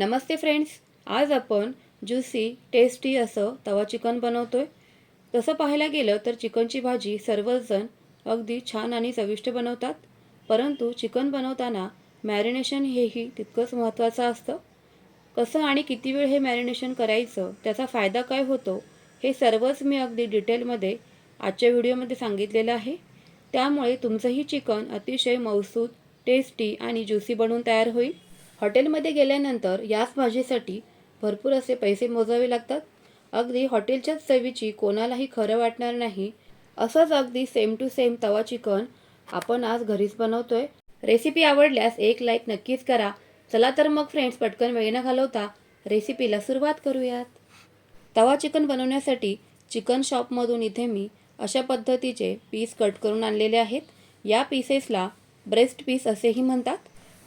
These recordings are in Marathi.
नमस्ते फ्रेंड्स आज आपण ज्युसी टेस्टी असं तवा चिकन बनवतो आहे तसं पाहायला गेलं तर चिकनची भाजी सर्वजण अगदी छान आणि चविष्ट बनवतात. परंतु चिकन बनवताना मॅरिनेशन हेही तितकंच महत्त्वाचं असतं. कसं आणि किती वेळ हे मॅरिनेशन करायचं त्याचा फायदा काय होतो हे सर्वच मी अगदी डिटेलमध्ये आजच्या व्हिडिओमध्ये सांगितलेलं आहे. त्यामुळे तुमचंही चिकन अतिशय मौसूद टेस्टी आणि ज्युसी बनून तयार होईल. हॉटेलमध्ये गेल्यानंतर याच भाजीसाठी भरपूर असे पैसे मोजावे लागतात. अगदी हॉटेलच्याच चवीची कोणालाही खरं वाटणार नाही. असंच अगदी सेम टू सेम तवा चिकन आपण आज घरीच बनवतोय. रेसिपी आवडल्यास एक लाईक नक्कीच करा. चला तर मग फ्रेंड्स पटकन वेळ न घालवता रेसिपीला सुरुवात करूयात. तवा चिकन बनवण्यासाठी चिकन शॉपमधून इथे मी अशा पद्धतीचे पीस कट करून आणलेले आहेत. या पीसेसला ब्रेस्ट पीस असेही म्हणतात.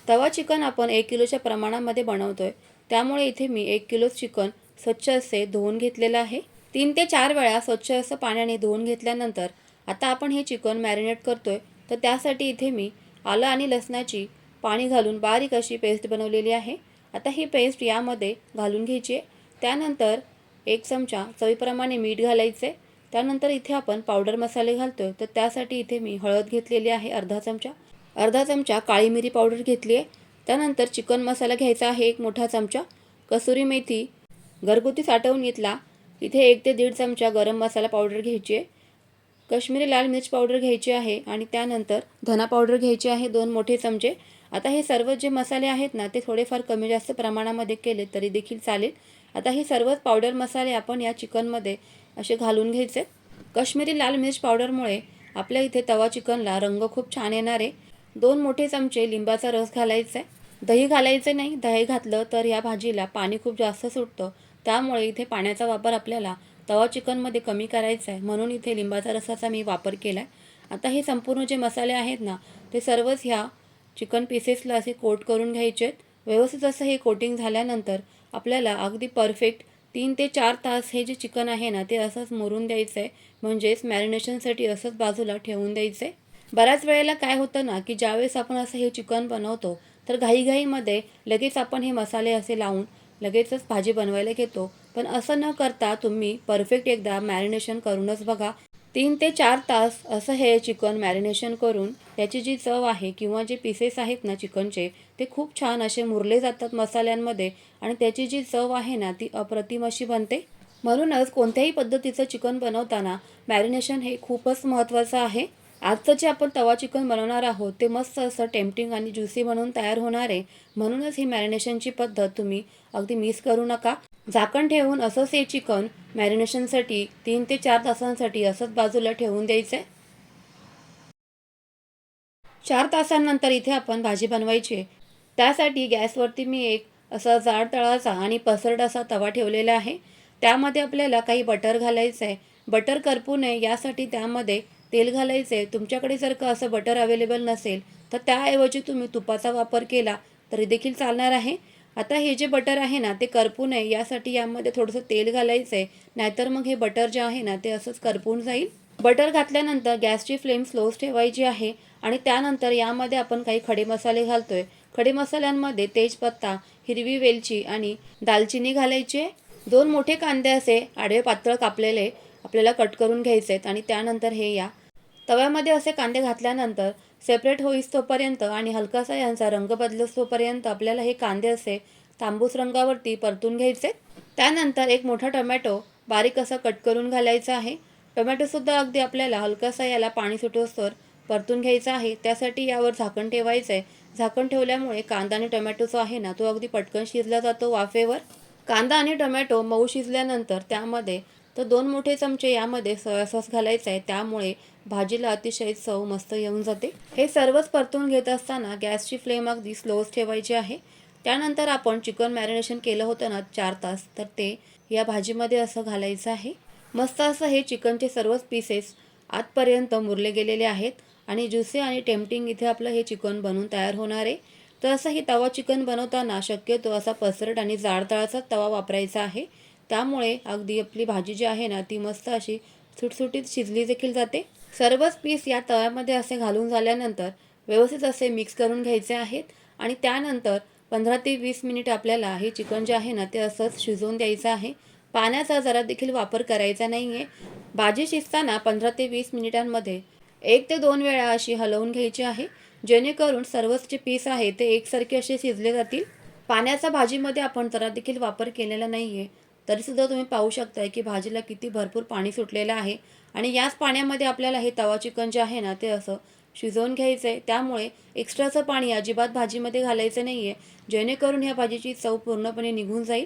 तवा चिकन आपण एक किलोच्या प्रमाणामध्ये बनवतोय. त्यामुळे इथे मी एक किलो चिकन स्वच्छ असे धुवून घेतलेलं आहे. तीन ते चार वेळा स्वच्छ असं पाण्याने धुवून घेतल्यानंतर आता आपण हे चिकन मॅरिनेट करतोय. तर त्यासाठी इथे मी आलं आणि लसणाची पाणी घालून बारीक अशी पेस्ट बनवलेली आहे. आता ही पेस्ट यामध्ये घालून घ्यायची आहे. त्यानंतर एक चमचा चवीप्रमाणे मीठ घालायचे त्यानंतर इथे आपण पावडर मसाले घालतोय. तर त्यासाठी इथे मी हळद घेतलेली आहे अर्धा चमचा. अर्धा चमचा काळी मिरी पावडर घेतली आहे त्यानंतर चिकन मसाला घ्यायचा आहे एक मोठा चमचा. कसुरी मेथी घरगुती साठवून घेतला. इथे एक ते दीड चमचा गरम मसाला पावडर घ्यायची आहे. काश्मीरी लाल मिर्च पावडर घ्यायची आहे आणि त्यानंतर धना पावडर घ्यायची आहे दोन मोठे चमचे. आता हे सर्व जे मसाले आहेत ना ते थोडेफार कमी जास्त प्रमाणामध्ये केले तरी देखील चालेल. आता हे सर्वच पावडर मसाले आपण या चिकनमध्ये असे घालून घ्यायचे. काश्मीरी लाल मिर्च पावडरमुळे आपल्या इथे तवा चिकनला रंग खूप छान येणार आहे. दोन मोठे चमचे लिंबाचा रस घालायचा. आहे दही घालायचे नाही दही घातलं तर या भाजीला पाणी खूप जास्त सुटतं. त्यामुळे इथे पाण्याचा वापर आपल्याला तवा चिकनमध्ये कमी करायचा आहे. म्हणून इथे लिंबाचा रसाचा मी वापर केला आहे आता हे संपूर्ण जे मसाले आहेत ना ते सर्वच ह्या चिकन पीसेसला असे कोट करून घ्यायचे आहेत. व्यवस्थित असं हे कोटिंग झाल्यानंतर आपल्याला अगदी परफेक्ट तीन ते चार तास हे जे चिकन आहे ना ते असंच मुरून द्यायचं आहे म्हणजेच मॅरिनेशनसाठी असंच बाजूला ठेवून द्यायचं आहे बऱ्याच वेळेला काय होतं ना की ज्यावेळेस आपण असं हे चिकन बनवतो तर घाईघाईमध्ये लगेच आपण हे मसाले असे लावून लगेचच भाजी बनवायला घेतो. पण असं न करता तुम्ही परफेक्ट एकदा मॅरिनेशन करूनच बघा. तीन ते चार तास असं हे चिकन मॅरिनेशन करून त्याची जी चव आहे किंवा जे पीसेस आहेत ना चिकनचे ते खूप छान असे मुरले जातात मसाल्यांमध्ये आणि त्याची जी चव आहे ना ती अप्रतिम अशी बनते. म्हणूनच कोणत्याही पद्धतीचं चिकन बनवताना मॅरिनेशन हे खूपच महत्त्वाचं आहे. आजचं जे आपण तवा चिकन बनवणार आहोत ते मस्त असं टेम्पटिंग आणि ज्युसी बनवून तयार होणार आहे. म्हणूनच ही मॅरिनेशनची पद्धत तुम्ही अगदी मिस करू नका. झाकण ठेवून असंच हे चिकन मॅरिनेशनसाठी तीन ते चार तासांसाठी असंच बाजूला ठेवून द्यायचं आहे चार तासांनंतर इथे आपण भाजी बनवायची त्यासाठी गॅसवरती मी एक असा जाड तळाचा आणि पसरट असा तवा ठेवलेला आहे. त्यामध्ये आपल्याला काही बटर घालायचं आहे बटर करपू नये यासाठी त्यामध्ये तेल घालायचे तुमच्याकडे जर का असं बटर अवेलेबल नसेल तर त्याऐवजी तुम्ही तुपाचा वापर केला तरी देखील चालणार आहे. आता हे जे बटर आहे ना ते करपू नये यासाठी यामध्ये थोडंसं तेल घालायचं आहे नाहीतर मग हे बटर जे आहे ना ते असंच करपून जाईल. बटर घातल्यानंतर गॅसची फ्लेम स्लोच ठेवायची आहे आणि त्यानंतर यामध्ये आपण काही खडे मसाले घालतोय. खडे मसाल्यांमध्ये तेजपत्ता हिरवी वेलची आणि दालचिनी घालायची आहे. दोन मोठे कांदे असे आडवे पातळ कापलेले आपल्याला कट करून घ्यायचे आहेत आणि त्यानंतर हे या तव्यामध्ये असे कांदे घातल्यानंतर सेपरेट होईस तोपर्यंत आणि हलकासा यांचा रंग बदलस तोपर्यंत आपल्याला हे कांदे असे तांबूस रंगावरती परतून घ्यायचे. त्यानंतर एक मोठा टोमॅटो बारीक असा कट करून घालायचा आहे. टोमॅटोसुद्धा अगदी आपल्याला हलकासा याला पाणी सुटोस्तर परतून घ्यायचा आहे. त्यासाठी यावर झाकण ठेवायचं आहे झाकण ठेवल्यामुळे कांदा आणि टोमॅटो जो आहे ना तो अगदी पटकन शिजला जातो वाफेवर. कांदा आणि टोमॅटो मऊ शिजल्यानंतर त्यामध्ये तर दोन मोठे चमचे यामध्ये सोया सॉस घालायचा आहे. त्यामुळे भाजीला अतिशय चव मस्त येऊन जाते. हे सर्वच परतून घेत असताना गॅसची फ्लेम अगदी स्लोच ठेवायची आहे. त्यानंतर आपण चिकन मॅरिनेशन केलं होतं ना चार तास तर ते या भाजीमध्ये असं घालायचं आहे. मस्त असं हे चिकनचे सर्वच पीसेस आतपर्यंत मुरले गेलेले आहेत आणि ज्युसी आणि टेम्पटिंग इथे आपलं हे चिकन बनून तयार होणार आहे. तर असं हे तवा चिकन बनवताना शक्यतो असा पसरट आणि जाडतळाचा तवा वापरायचा आहे. त्यामुळे अगदी आपली भाजी जी आहे ना ती मस्त अशी सुटसुटीत शिजली देखील जाते. सर्वच पीस या तव्यामध्ये असे घालून झाल्यानंतर व्यवस्थित असे मिक्स करून घ्यायचे आहेत आणि त्यानंतर पंधरा ते वीस मिनिट आपल्याला हे चिकन जे आहे ना ते असंच शिजवून द्यायचं आहे. पाण्याचा जरा देखील वापर करायचा नाही आहे भाजी शिजताना पंधरा ते वीस मिनिटांमध्ये एक ते दोन वेळा अशी हलवून घ्यायची आहे. जेणेकरून सर्वच जे पीस आहे ते एकसारखे असे शिजले जातील. पाण्याचा भाजीमध्ये आपण जरा देखील वापर केलेला नाही आहे तरीसुद्धा तुम्ही पाहू शकताय की भाजीला किती भरपूर पाणी सुटलेलं आहे. आणि याच पाण्यामध्ये आपल्याला हे तवा चिकन जे आहे ना ते असं शिजवून घ्यायचं आहे त्यामुळे एक्स्ट्राचं पाणी अजिबात भाजीमध्ये घालायचं नाही आहे जेणेकरून ह्या भाजीची चव पूर्णपणे निघून जाईल.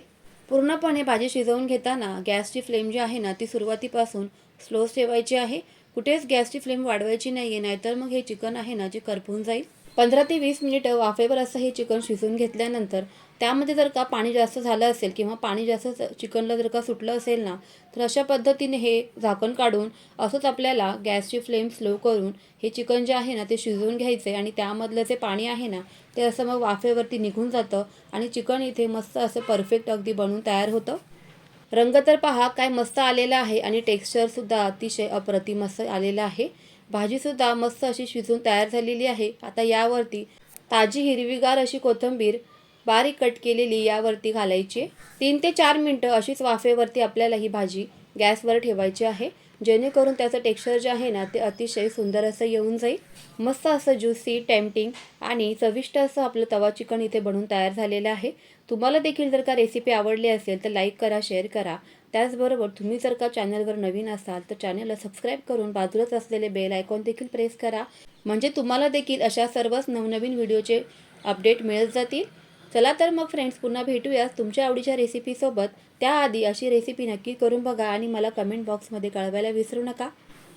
पूर्णपणे भाजी शिजवून घेताना गॅसची फ्लेम जी आहे ना ती सुरुवातीपासून स्लो ठेवायची आहे. कुठेच गॅसची फ्लेम वाढवायची नाही आहे नाहीतर मग हे चिकन आहे ना जे करपून जाईल. पंधरा ते वीस मिनिटं वाफेवर असं हे चिकन शिजवून घेतल्यानंतर त्यामध्ये जर का पाणी जास्त झालं असेल किंवा पाणी जास्त चिकनला जर का सुटलं असेल ना तर अशा पद्धतीने हे झाकण काढून असंच आपल्याला गॅसची फ्लेम स्लो करून हे चिकन जे आहे ना ते शिजवून घ्यायचे आणि त्यामधलं जे पाणी आहे ना ते असं मग वाफेवरती निघून जातं आणि चिकन इथे मस्त असं परफेक्ट अगदी बनून तयार होतं. रंग तर पहा काय मस्त आलेला आहे आणि टेक्स्चरसुद्धा अतिशय अप्रतिम असं आलेलं आहे. भाजीसुद्धा मस्त अशी शिजून तयार झालेली आहे. आता यावरती ताजी हिरवीगार अशी कोथिंबीर बारीक कट केलेली यावरती घालायची. तीन ते चार मिनटं अशीच वाफेवरती आपल्याला ही भाजी गॅसवर ठेवायची आहे. जेणेकरून त्याचं टेक्स्चर जे आहे ना ते अतिशय सुंदर असं येऊन जाईल. मस्त असं ज्युसी टेम्पटिंग आणि चविष्ट असं आपलं तवा चिकन इथे बनून तयार झालेलं आहे. तुम्हाला देखील जर का रेसिपी आवडली असेल तर लाईक करा शेअर करा. त्याचबरोबर तुम्ही जर का चॅनलवर नवीन असाल तर चॅनलला सबस्क्राईब करून बाजूलाच असलेले बेल आयकॉन देखील प्रेस करा. म्हणजे तुम्हाला देखील अशा सर्वच नवनवीन व्हिडिओचे अपडेट मिळत जातील. चला तर मग फ्रेंड्स पुन्हा भेटूयात तुमच्या आवडीच्या रेसिपीसोबत त्याआधी अशी रेसिपी नक्की करून बघा आणि मला कमेंट बॉक्समध्ये कळवायला विसरू नका.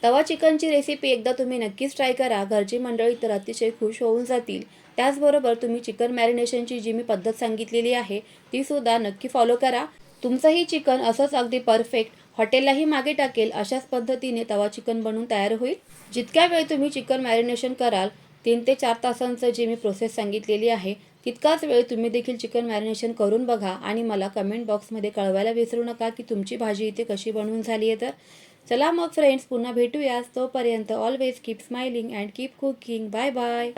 तवा चिकनची रेसिपी एकदा तुम्ही नक्कीच ट्राय करा. घरची मंडळी तर अतिशय खुश होऊन जातील. त्याचबरोबर तुम्ही चिकन मॅरिनेशनची जी मी पद्धत सांगितलेली आहे ती सुद्धा नक्की फॉलो करा. तुमचंही चिकन असंच अगदी परफेक्ट हॉटेललाही मागे टाकेल अशाच पद्धतीने तवा चिकन बनवून तयार होईल. जितक्या वेळ तुम्ही चिकन मॅरिनेशन कराल तीन ते चार तासांचं जी मी प्रोसेस सांगितलेली आहे तितकाच वेळ तुम्ही देखील चिकन मॅरिनेशन करून बघा आणि मला कमेंट बॉक्समध्ये कळवायला विसरू नका की तुमची भाजी इथे कशी बनवून झाली आहे तर. चला मग फ्रेंड्स पुन्हा भेटूयाच तोपर्यंत always keep smiling and keep cooking bye bye